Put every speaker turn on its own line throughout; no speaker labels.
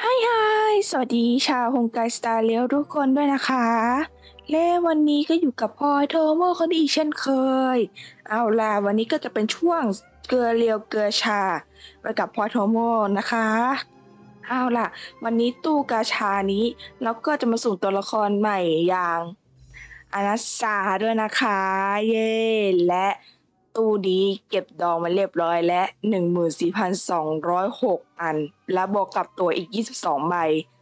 ไฮไฮสวัสดีชาวฮงไกสตาร์เลียวทุกคนด้วยนะคะ และวันนี้ก็อยู่กับพลอยโทโมคนอีกเช่นเคย เอาล่ะวันนี้ก็จะเป็นช่วงเกลือเลียวเกลือชา ไปกับพลอยโทโมนะคะ เอาล่ะ วันนี้ตู้กาชานี้เราก็จะมาสุ่มตัวละครใหม่อย่างอนัสซาด้วยนะคะ เย้และ ตู้นี้เก็บดองมาเรียบร้อยและ 14,206 อัน และบวกกับตัวอีก 22 ใบ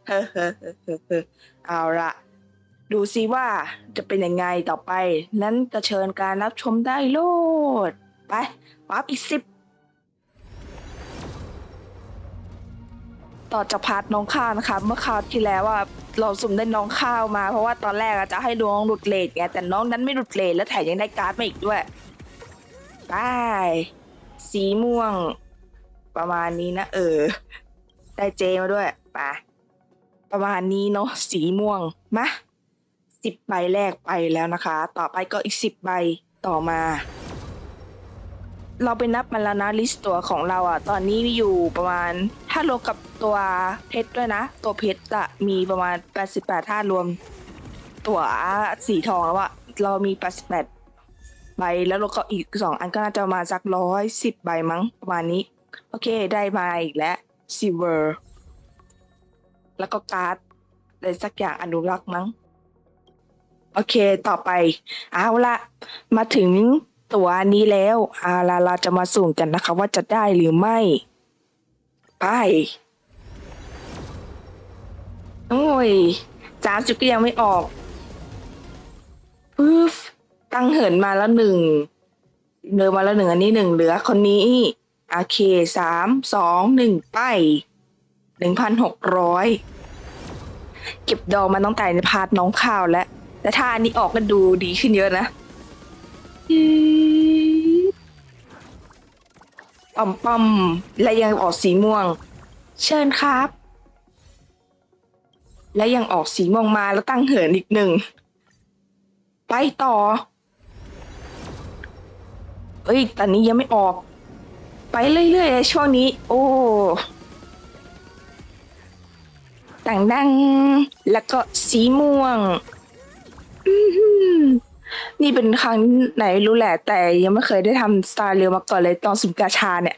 เฮ้อๆๆๆเอาละดูซิว่าจะเป็นยังไงต่อไป นั้นจะเชิญการรับชมได้โลด ไปปั๊บอีกสิบต่อจากพาร์ทน้องข้าวนะคะ เมื่อคราวที่แล้วว่าเราสุ่มได้น้องข้าวมาเพราะว่าตอนแรกอะจะให้น้องหลุดเลทไงแต่น้องนั้นไม่หลุดเลทแล้วแถมยังได้การ์ดมาอีกด้วย ไปสีม่วง ประมาณนี้นะ เออ ได้เจมาด้วยไปประมาณนี้เนาะสีม่วงมาสิบใบแรกไปแล้วนะคะ ต่อไปก็อีกสิบใบต่อมา เราไปนับมาแล้วนะลิสต์ตัวของเราอะ ตอนนี้มีอยู่ประมาณถ้ารวมกับตัวเพชรด้วยนะ ตัวเพชรอะมีประมาณ 88ถ้ารวม ตัวสีทองแล้วอะเรามี 88 ใบแล้วเราก็อีกสองอันก็น่าจะมาสักร้อยสิบใบมั้งประมาณนี้ โอเคได้มาอีกแล้วซิเวอร์แล้วก็การ์ดอะไรสักอย่างอนุรักษ์มั้ง โอเคต่อไป เอาละมาถึงตัวนี้แล้วเอาละเราจะมาสุ่มกันนะคะ ว่าจะได้หรือไม่ ไปโอ้ยจ้าจุดก็ยังไม่ออกปึ๊บ ตั้งเหินมาแล้วหนึ่งเดินมาแล้วหนึ่งอันนี้หนึ่งเหลือคนนี้โอเคสามสองหนึ่งไปหนึ่งพันหกร้อยเก็บดอกมาตั้งแต่ในพาร์ทน้องข้าวแล้วแต่ถ้าอันนี้ออกก็ดูดีขึ้นเยอะนะปั๊มปั๊มและยังออกสีม่วง เชิญครับ และยังออกสีม่วงมาแล้วตั้งเหินอีกหนึ่ง ไปต่อ เอ้ยตอนนี้ยังไม่ออก ไปเรื่อยๆเลยช่วงนี้ โอ้ต่างดัง แล้วก็สีม่วงอื้อหือนี่เป็นครั้งไหนรู้แหละ แต่ยังไม่เคยได้ทำสตาร์เรียวมาก่อนเลยตอนสุมกาชาเนี่ย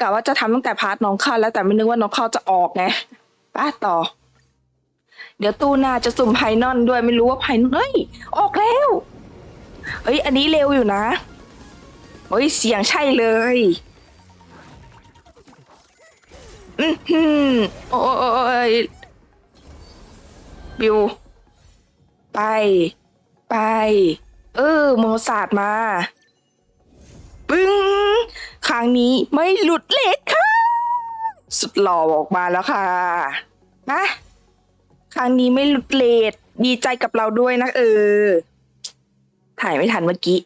กะว่าจะทำตั้งแต่พาร์ทน้องเข้าแล้วแต่ไม่นึกว่าน้องเข้าจะออกไงป้าต่อ เดี๋ยวตู้หน้าจะสุ่มไพนอนด้วยไม่รู้ว่าไพนอนเฮ้ย ออกแล้ว เฮ้ย อันนี้เร็วอยู่นะ เฮ้ยเสียงใช่เลยอือหือโอ้ยบิว ไป ไป เออโมศาสตร์มา ปึ้งครั้งนี้ไม่หลุดเลทค่ะ สุดหล่อออกมาแล้วค่ะนะครั้งนี้ไม่หลุดเลทดีใจกับเราด้วยนะเออ ถ่ายไม่ทันเมื่อกี้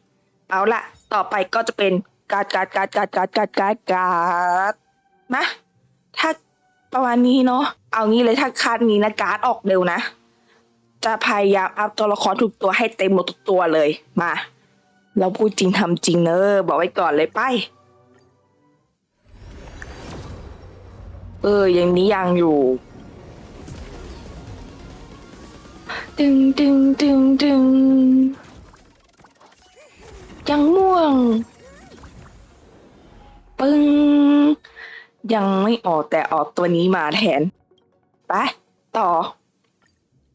เอาละ ต่อไปก็จะเป็นการ์ดการ์ดการ์ดการ์ดการ์ดการ์ดการ์ดการ์ดนะถ้าประมาณนี้เนาะเอางี้เลยถ้าคัดนี้นะการ์ดออกเร็วนะ จะพยายามอัพตัวละครทุกตัวให้เต็มหมดทุกตัวเลยมา เราพูดจริงทำจริงเนอะบอกไว้ก่อนเลยไป เอออย่างนี้ยังอยู่ตึงตึงตึงตึงยัง ยังไม่ออกแต่ออกตัวนี้มาแทน ไป ต่อ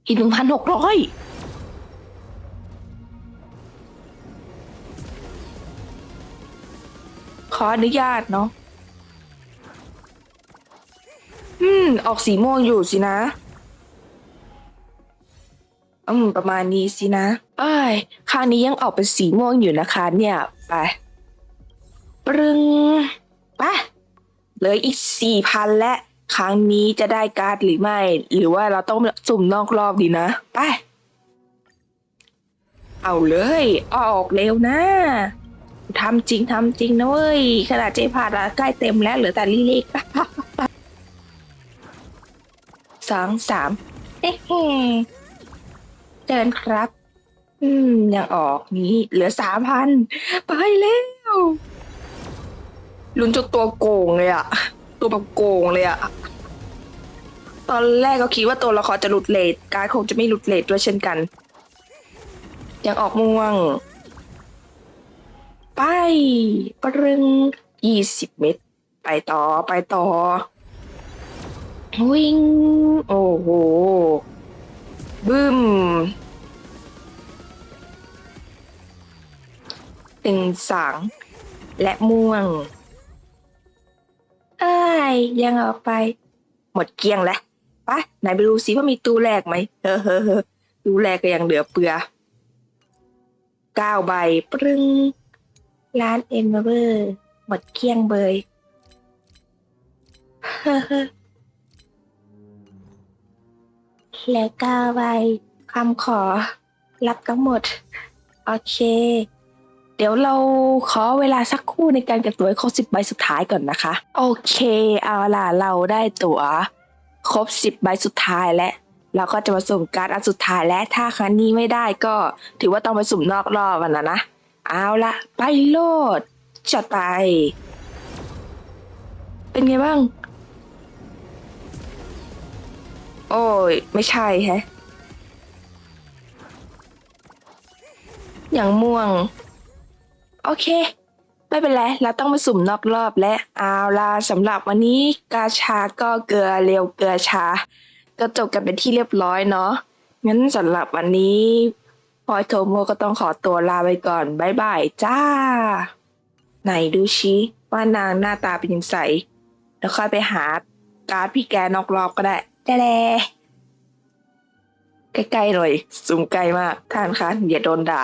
อีกหนึ่งพันหกร้อยขออนุญาตเนาะ อืม ออกสีม่วงอยู่สินะ อืม ประมาณนี้สินะเอ้ยคราวนี้ยังออกเป็นสีม่วงอยู่นะคะเนี่ย ไป ปรึงไป เหลืออีกสี่พันและครั้งนี้จะได้การ์ดหรือไม่ หรือว่าเราต้องสุ่มนอกรอบดีนะ ไป เอาเลย ออกเร็วนะทำจริงทำจริงนะเว้ยขนาดเจพาดใกล้เต็มแล้วเหลือแต่ลีเล็กสองสามเฮ้เฮ้เดินครับ อืมยังออกนี้ เหลือสามพันไปแล้ว ลุ้นจนตัวโกงเลยอะตัวแบบโกงเลยอะตอนแรกก็คิดว่าตัวละครจะหลุดเลทการดคงจะไม่หลุดเลทด้วยเช่นกัน ยังออกม่วง ไปปรึงยี่สิบเมตร ไปต่อไปต่อ วิ่ง โอ้โห บึ้มตึงสังและม่วง ยยังออกไป หมดเกลี้ยงแล้วไปไหนไปดูซิว่ามีตู้แรกไหมเฮ้อเฮ้อเฮ้อตู้แรกก็ยังเหลือเปือเก้าใบปรึงร้านเอ็มเบอร์หมดเกลี้ยงเบยเฮ้อเฮ้อแล้วเก้าใบคำขอรับทั้งหมด โอเค เดี๋ยวเราขอเวลาสักครู่ในการเก็บตัวให้ครบสิบใบสุดท้ายก่อนนะคะ โอเคเอาล่ะเราได้ตั๋วครบสิบใบสุดท้ายแล้วเราก็จะมาสุ่มการ์ดอันสุดท้ายและถ้าครั้งนี้ไม่ได้ก็ถือว่าต้องไปสุ่มนอกรอบมันนะนะ เอาละไปโลดจัดไปเป็นไงบ้าง โอ้ย ไม่ใช่แฮะ อย่างม่วง โอเค ไม่เป็นไร เราต้องมาสุ่มนอกรอบและเอาล่ะสำหรับวันนี้กาชาก็เกลือเร็วเกลือชา ก็จบกันเป็นที่เรียบร้อยเนาะงั้นสำหรับวันนี้พลอยโทโมก็ต้องขอตัวลาไปก่อนบายบายจ้า ไหนดูชิว่านางหน้าตาเป็นยังไงแล้วค่อยไปหาการ์ดพี่แกนอกรอบก็ได้แต่แลใกล้ๆหน่อยซูมใกลมากท่านคะอย่าโดนด่า